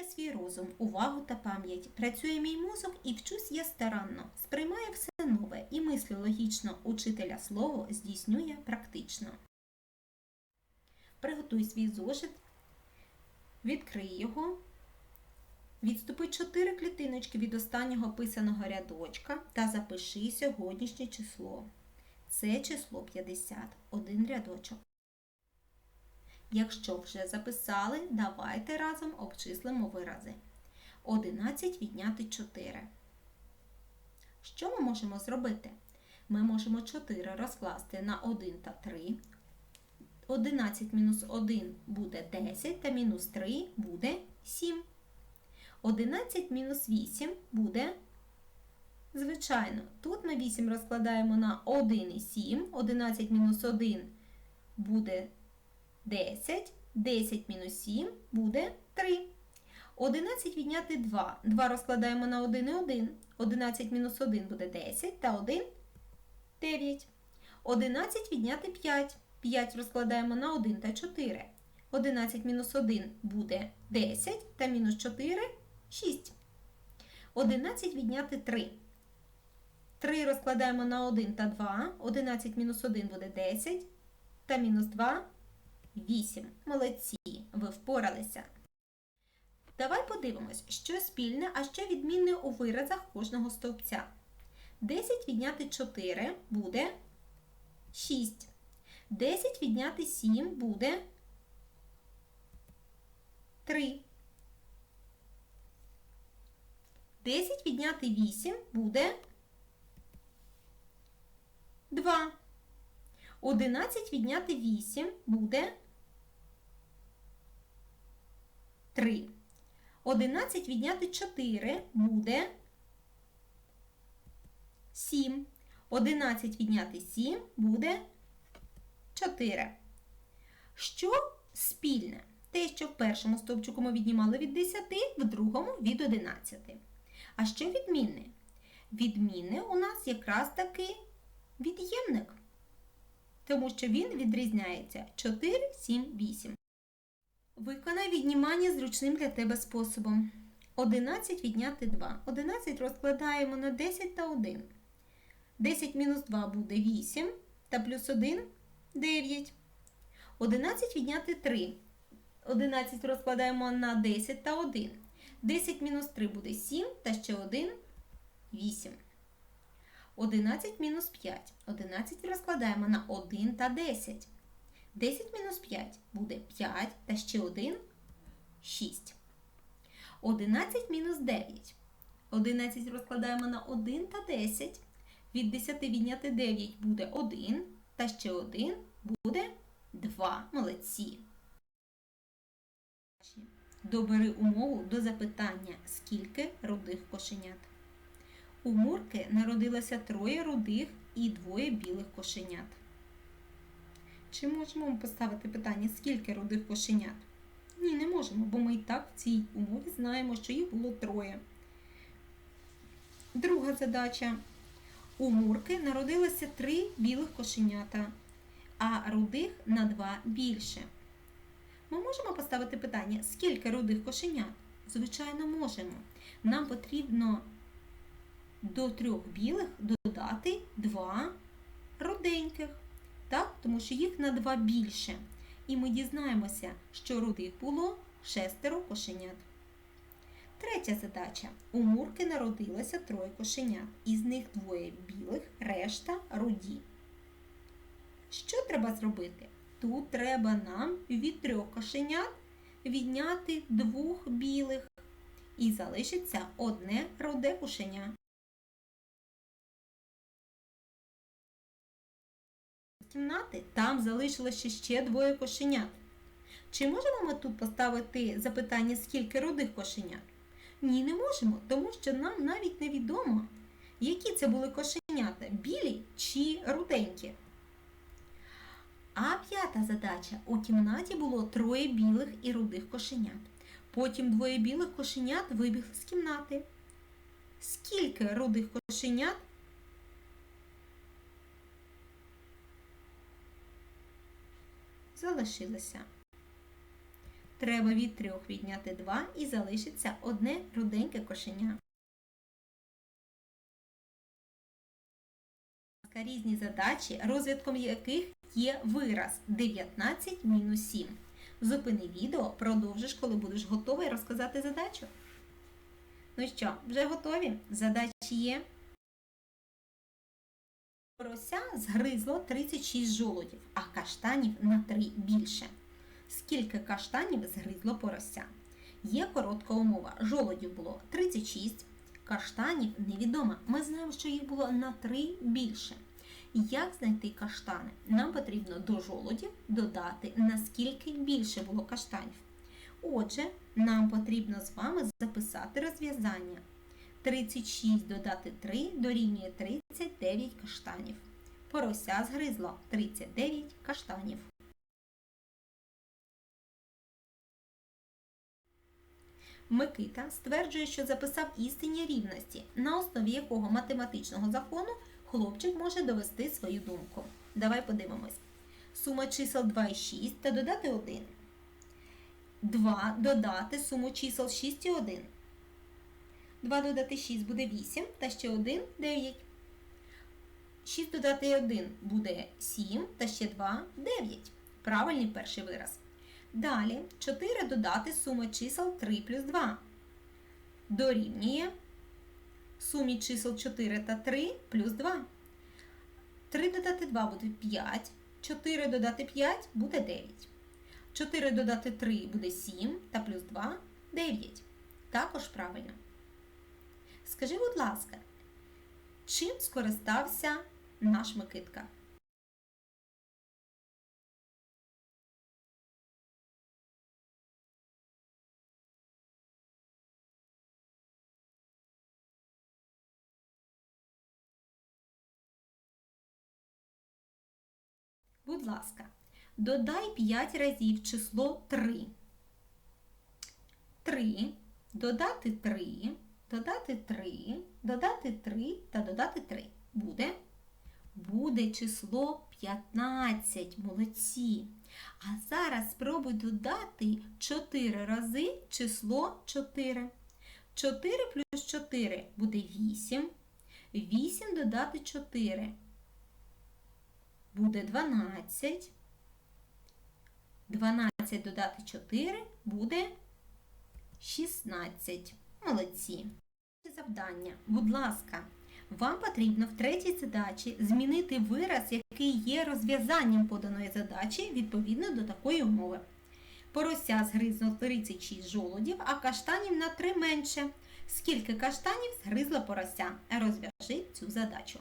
я свій розум, увагу та пам'ять. Працює мій мозок і вчусь я старанно. Сприймає все нове і мислю логічно. Учителя слово здійснює практично. Приготуй свій зошит, відкрий його. Відступи 4 клітиночки від останнього писаного рядочка та запиши сьогоднішнє число. Це число 50, один рядочок. Якщо вже записали, давайте разом обчислимо вирази. 11 відняти 4. Що ми можемо зробити? Ми можемо 4 розкласти на 1 та 3. 11 мінус 1 буде 10 та мінус 3 буде 7. 11 мінус 8 буде, звичайно, тут ми 8 розкладаємо на 1 і 7. 11 мінус 1 буде 10. 10 мінус 7 буде 3. 11 відняти 2. 2 розкладаємо на 1 і 1. 11 мінус 1 буде 10 та 1 9. 11 відняти 5. 5 розкладаємо на 1 та 4. 11 мінус 1 буде 10 та мінус 4 6. 11 відняти 3. 3 розкладаємо на 1 та 2. 11 мінус 1 буде 10 та мінус 2 8. Молодці, ви впоралися. Давай подивимось, що спільне, а що відмінне у виразах кожного стовпця. 10 відняти 4 буде 6. 10 відняти 7 буде 3. 10 відняти 8 буде 2. 11 відняти 8 буде 3. 11 відняти 4 буде 7. 11 відняти 7 буде 4. Що спільне? Те, що в першому стовпчику ми віднімали від 10, в другому від 11. А що відмінне? Відмінне у нас якраз таки від'ємник тому що він відрізняється 4, 7, 8. Виконай віднімання зручним для тебе способом. 11 відняти 2. 11 розкладаємо на 10 та 1. 10 мінус 2 буде 8 та плюс 1 9. 11 відняти 3. 11 розкладаємо на 10 та 1. 10 мінус 3 буде 7 та ще 1 8. 11 мінус 5. 11 розкладаємо на 1 та 10. 10 мінус 5 буде 5 та ще 1 6. 11 мінус 9. 11 розкладаємо на 1 та 10. Від 10 відняти 9 буде 1 та ще 1 буде 2. Молодці. Добери умову до запитання, скільки рудих кошенят. У Мурки народилося троє рудих і двоє білих кошенят. Чи можемо поставити питання, скільки рудих кошенят? Ні, не можемо, бо ми і так в цій умові знаємо, що їх було троє. Друга задача. У Мурки народилося три білих кошенята, а рудих на два більше. Ми можемо поставити питання, скільки рудих кошенят? Звичайно, можемо. Нам потрібно до трьох білих додати два руденьких, так? тому що їх на два більше. І ми дізнаємося, що рудих було шестеро кошенят. Третя задача. У Мурки народилося троє кошенят. Із них двоє білих, решта руді. Що треба зробити? Тут треба нам від трьох кошенят відняти двох білих. І залишиться одне руде кошеня. Кімнати, там залишилося ще двоє кошенят. Чи можемо ми тут поставити запитання, скільки рудих кошенят? Ні, не можемо, тому що нам навіть невідомо, які це були кошенята білі чи руденькі. А п'ята задача. У кімнаті було троє білих і рудих кошенят. Потім двоє білих кошенят вибігли з кімнати. Скільки рудих кошенят залишилося. треба від 3 відняти 2 і залишиться одне руденьке кошеня. Різні задачі, розв'язком яких є вираз 19 мінус 7. Зупини відео, продовжиш, коли будеш готовий розказати задачу. Ну що, вже готові? Задачі є. Порося згризло 36 жолудів, а каштанів на 3 більше. Скільки каштанів згризло порося? Є коротка умова. Жолудів було 36, каштанів невідомо. Ми знаємо, що їх було на 3 більше. Як знайти каштани? Нам потрібно до жолудів додати, наскільки більше було каштанів. Отже, нам потрібно з вами записати розв'язання. 36 додати 3 дорівнює 39 каштанів. Порося згризло 39 каштанів. Микита стверджує, що записав істинні рівності, на основі якого математичного закону хлопчик може довести свою думку. Давай подивимось. Сума чисел 2 і 6 та додати 1. 2 додати суму чисел 6 і 1. 2 додати 6 буде 8 та ще 1 9. 6 додати 1 буде 7 та ще 2 9. Правильний перший вираз. Далі 4 додати сума чисел 3 плюс 2. Дорівнює сумі чисел 4 та 3 плюс 2. 3 додати 2 буде 5. 4 додати 5 буде 9. 4 додати 3 буде 7 та плюс 2 9. Також правильно. Скажи, будь ласка, чим скористався наш Микитка? Будь ласка, додай 5 разів число 3. 3, додати 3, додати 3, додати 3 та додати 3. Буде? Буде число 15. Молодці. А зараз спробуй додати 4 рази число 4. 4 плюс 4 буде 8. 8 додати 4 буде 12. 12 додати 4 буде 16. Молодці. Завдання. Будь ласка, вам потрібно в третій задачі змінити вираз, який є розв'язанням поданої задачі відповідно до такої умови. Порося згризло 36 жолудів, а каштанів на 3 менше. Скільки каштанів згризла порося? Розв'яжи цю задачу.